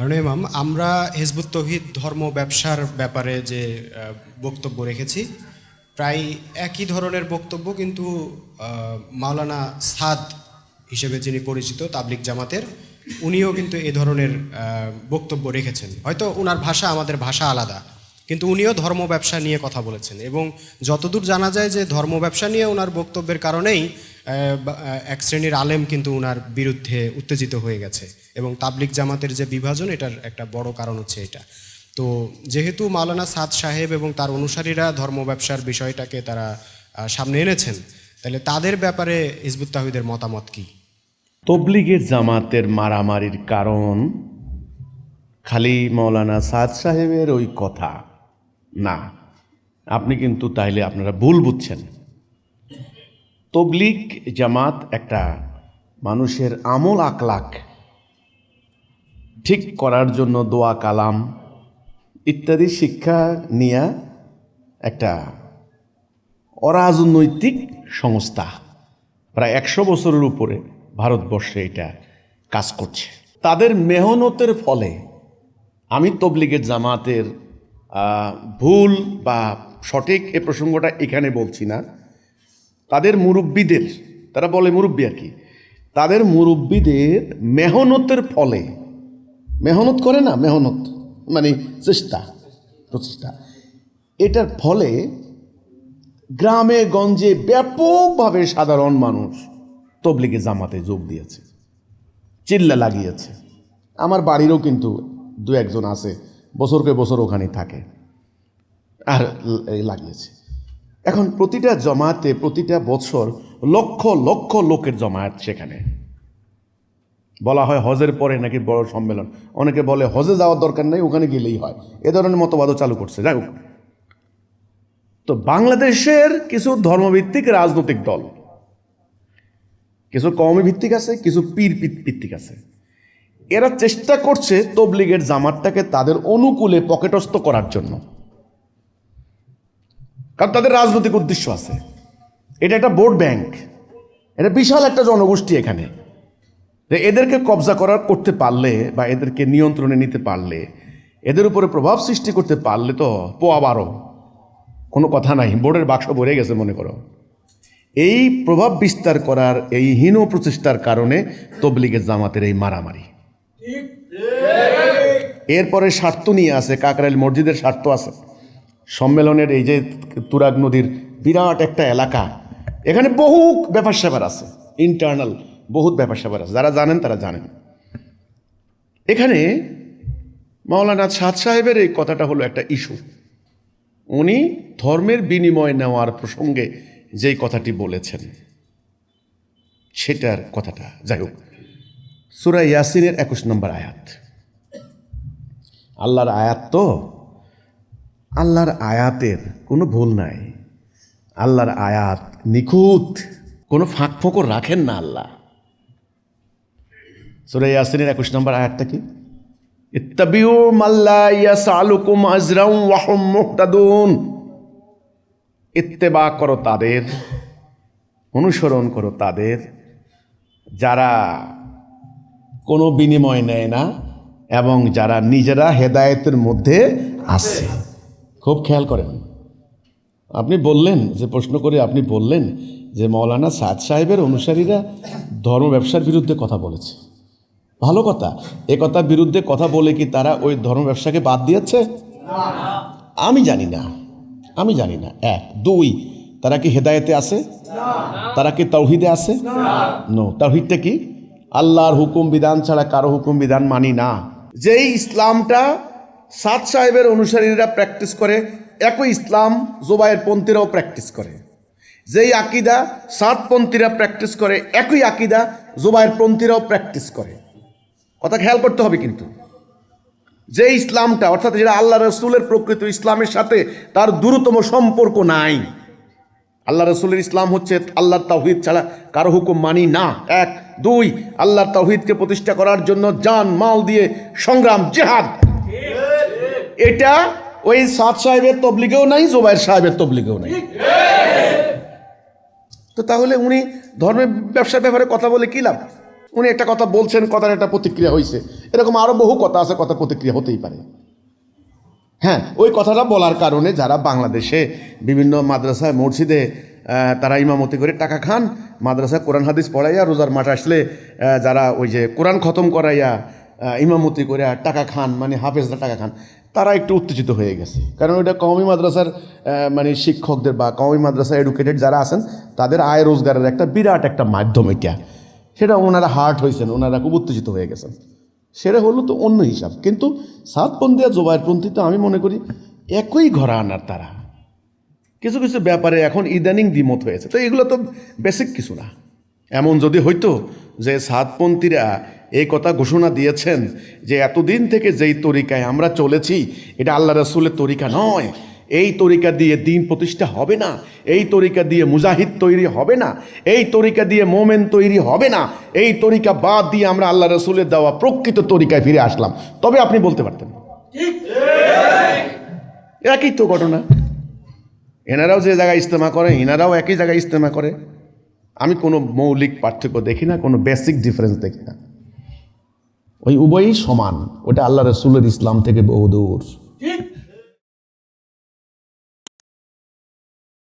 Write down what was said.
মাননীয় ইমাম, আমরা হিজবুত তহিদ ধর্ম ব্যবসার ব্যাপারে যে বক্তব্য রেখেছি, প্রায় একই ধরনের বক্তব্য কিন্তু মাওলানা সাদ হিসেবে যিনি পরিচিত তাবলিক জামাতের, উনিও কিন্তু এ ধরনের বক্তব্য রেখেছেন। হয়তো ওনার ভাষা আমাদের ভাষা আলাদা, কিন্তু উনিও ধর্ম ব্যবসা নিয়ে কথা বলেছেন এবং যতদূর জানা যায় যে ধর্ম ব্যবসা নিয়ে ওনার বক্তব্যের কারণেই এক শ্রেণির আলেম কিন্তু ওনার বিরুদ্ধে উত্তেজিত হয়ে গেছে। এবং তাবলিক জামাতের যে বিভাজন, এটার একটা বড় কারণ হচ্ছে এটা। তো যেহেতু মাওলানা সাদ সাহেব এবং তার অনুসারীরা ধর্ম ব্যবসার বিষয়টাকে তারা সামনে এনেছেন, তাহলে তাদের ব্যাপারে হিজবুত তাহিদের মতামত কি? তবলিগের জামাতের মারামারির কারণ? খালি মৌলানা সাদ সাহেবের ওই কথা? না। আপনি কিন্তু তাইলে আপনারা ভুল বুঝছেন। তবলিগ জামাত একটা মানুষের আমল আকলাক ঠিক করার জন্য দোয়া কালাম ইত্যাদি শিক্ষা নিয়ে একটা অরাজনৈতিক সংস্থা। প্রায় একশো বছরের উপরে ভারতবর্ষে এটা কাজ করছে। তাদের মেহনতের ফলে আমি তবলিগের জামাতের ভুল বা সঠিক এ প্রসঙ্গটা এখানে বলছি না। তাদের মুরব্বীদের, তারা বলে মুরব্বী আর কি, তাদের মুরব্বীদের মেহনতের ফলে, মেহনত করে না, মেহনত মানে চেষ্টা, প্রচেষ্টা, এটার ফলে গ্রামে গঞ্জে ব্যাপকভাবে সাধারণ মানুষ তবলিগে জামাতে যোগ দিয়েছে, চিল্লা লাগিয়েছে। আমার বাড়িরও কিন্তু দু একজন আছে, বছরকে বছর ওখানে থাকে, আর লাগিয়েছে। এখন প্রতিটা জমাতে, প্রতিটা বছর লক্ষ লক্ষ লোকের জমায়েত সেখানে। বলা হয় হজের পরে নাকি বড় সম্মেলন। অনেকে বলে, হজে যাওয়ার দরকার নেই, ওখানে গেলেই হয়। এ ধরনের মতবাদও চালু করছে। যাই হোক। তো বাংলাদেশের কিছু ধর্মভিত্তিক রাজনৈতিক দল, কিছু কওমি ভিত্তিক আছে, কিছু পীর ভিত- ভিত্তিক আছে। এরা চেষ্টা করছে তবলিগের জামাতটাকে তাদের অনুকূলে পকেটস্থ করার জন্য। কারণ তাদের রাজনৈতিক উদ্দেশ্য আছে। এটা একটা ভোট ব্যাংক। এটা বিশাল একটা জনগোষ্ঠী এখানে। এদেরকে কবজা করার করতে পারলে বা এদেরকে নিয়ন্ত্রণে নিতে পারলে এদের উপরে প্রভাব সৃষ্টি করতে পারলে তো পোয়া বারো কোনো কথা নাই বোর্ডের বাক্স ভরে গেছে মনে করো। এই প্রভাব বিস্তার করার এই হীন প্রচেষ্টার কারণে তবলিগের জামাতের এই মারামারি। এরপরে স্বার্থ নিয়ে আছে কাকরাইল মসজিদের স্বার্থ আছে। সম্মেলনের এই যে তুরাগ নদীর বিরাট একটা এলাকা, এখানে বহু ব্যাপার স্যাপার আছে ইন্টারনাল বহুত ব্যাপার স্যাপার আছে, যারা জানেন তারা জানেন। এখানে মাওলানা সাদ সাহেবের এই কথাটা হলো একটা ইস্যু। উনি ধর্মের বিনিময় নেওয়ার প্রসঙ্গে যেই কথাটি বলেছেন, সেটার কথাটা। যাই হোক, সুরা ইয়াসিনের একুশ নম্বর আয়াত। আল্লাহর আয়াত তো আল্লাহর আয়াতের কোনো ভুল নাই। আল্লাহর আয়াত নিখুঁত। কোনো ফাঁক ফোকর রাখেন না আল্লাহ। সুরা ইয়াসিনের একুশ নম্বর আয়াতটা কি? ইত্তাবিউ মাল্লা ইয়াসআলুকুম আজরাম ওয়া হুম মুহতাদুন। ইত্তেবা করো তাদের, অনুসরণ করো তাদের। যারা কোনো বিনিময় নেয় না এবং যারা নিজেরা হেদায়েতের মধ্যে আছে। খুব খেয়াল করেন। আপনি বললেন, যে প্রশ্ন করে আপনি বললেন যে মৌলানা সাদ সাহেবের অনুসারীরা ধর্ম ব্যবসার বিরুদ্ধে কথা বলেছে। ভালো কথা। এ কথা বিরুদ্ধে কথা বলে কি তারা ওই ধর্ম ব্যবসাকে বাদ দিয়েছে? আমি জানি না। আমি জানি না। এক। দুই। তারা কি হেদায়েতে আছে? তারা কি তৌহিদে আছে? নো। তৌহিদটা কি? আল্লাহর হুকুম বিধান ছাড়া কারও হুকুম বিধান মানি না। যেই ইসলামটা সাদ সাহেবের অনুসারীরা প্র্যাকটিস করে, একই ইসলাম জোবায়ের পন্থীরাও প্র্যাকটিস করে। যেই আকিদা সাতপন্থীরা প্র্যাকটিস করে, একই আকিদা জোবায়ের পন্থীরাও প্র্যাকটিস করে। কথা খেয়াল করতে হবে কিন্তু। যে ইসলামটা, অর্থাৎ যেটা আল্লাহ রসুলের প্রকৃত ইসলামের সাথে তার দূরতম সম্পর্ক নাই। আল্লাহ রসুলের ইসলাম হচ্ছে আল্লাহর তাওহিদ ছাড়া কারও হুকুম মানি না। এক, দুই, আল্লাহর তাওহিদকে প্রতিষ্ঠা করার জন্য যান মাল দিয়ে সংগ্রাম, জেহাদ এটা ওই সাদ সাহেবের তবলিগেও নাই, জোবাইর সাহেবের তবলিগেও নাই। তো তাহলে উনি ধর্মের ব্যবসার ব্যাপারে কথা বলে কি লাভ? উনি একটা কথা বলছেন, কথার একটা প্রতিক্রিয়া হয়েছে এরকম আরও বহু কথা আছে কথা প্রতিক্রিয়া হতেই পারে। হ্যাঁ ওই কথাটা বলার কারণে যারা বাংলাদেশে বিভিন্ন মাদ্রাসায়, মসজিদে তারা ইমামতি করে টাকা খান মাদ্রাসায় কোরআন হাদিস পড়াইয়া রোজার মাঠ আসলে যারা ওই যে কোরআন খতম করাইয়া ইমামতি করে টাকা খান মানে হাফেজরা টাকা খান তারা একটু উত্তেজিত হয়ে গেছে। কারণ ওইটা কওমি মাদ্রাসার মানে শিক্ষকদের বা কওমি মাদ্রাসা এডুকেটেড যারা আছেন, তাদের আয় রোজগারের একটা বিরাট একটা মাধ্যম এটা। সেটা ওনারা হার্ট হয়েছেন, ওনারা খুব উত্তেজিত হয়ে গেছেন। সেটা হলো তো অন্য হিসাব। কিন্তু সাতপন্থী আর জোবাইরপন্থী তো আমি মনে করি একই ঘরা আনার তারা। কিছু কিছু ব্যাপারে এখন ইদানিং দ্বিমত হয়েছে। তো এগুলো তো বেসিক কিছু না। এমন যদি হইতো যে সাতপন্থীরা এই কথা ঘোষণা দিয়েছেন যে এতদিন থেকে যেই তরিকায় আমরা চলেছি, এটা আল্লাহ রসুলের তরিকা নয়। এই তরিকা দিয়ে দিন প্রতিষ্ঠা হবে না, এই তরিকা দিয়ে মুজাহিদ তৈরি হবে না, এই তরিকা দিয়ে মোমেন তৈরি হবে না, এই তরিকা বাদ দিয়ে আমরা আল্লাহ রসুলের দেওয়া প্রকৃত তরিকায় ফিরে আসলাম। তবে আপনি বলতে পারতেন। একই তো ঘটনা। এনারাও যে জায়গায় ইস্তেমা করে এনারাও একই জায়গায় ইস্তেমা করে। আমি কোনো মৌলিক পার্থক্য দেখি না, কোনো বেসিক ডিফারেন্স দেখি না। ওই উভয়ই সমান। ওটা আল্লাহ রসুলের ইসলাম থেকে বহুদূর।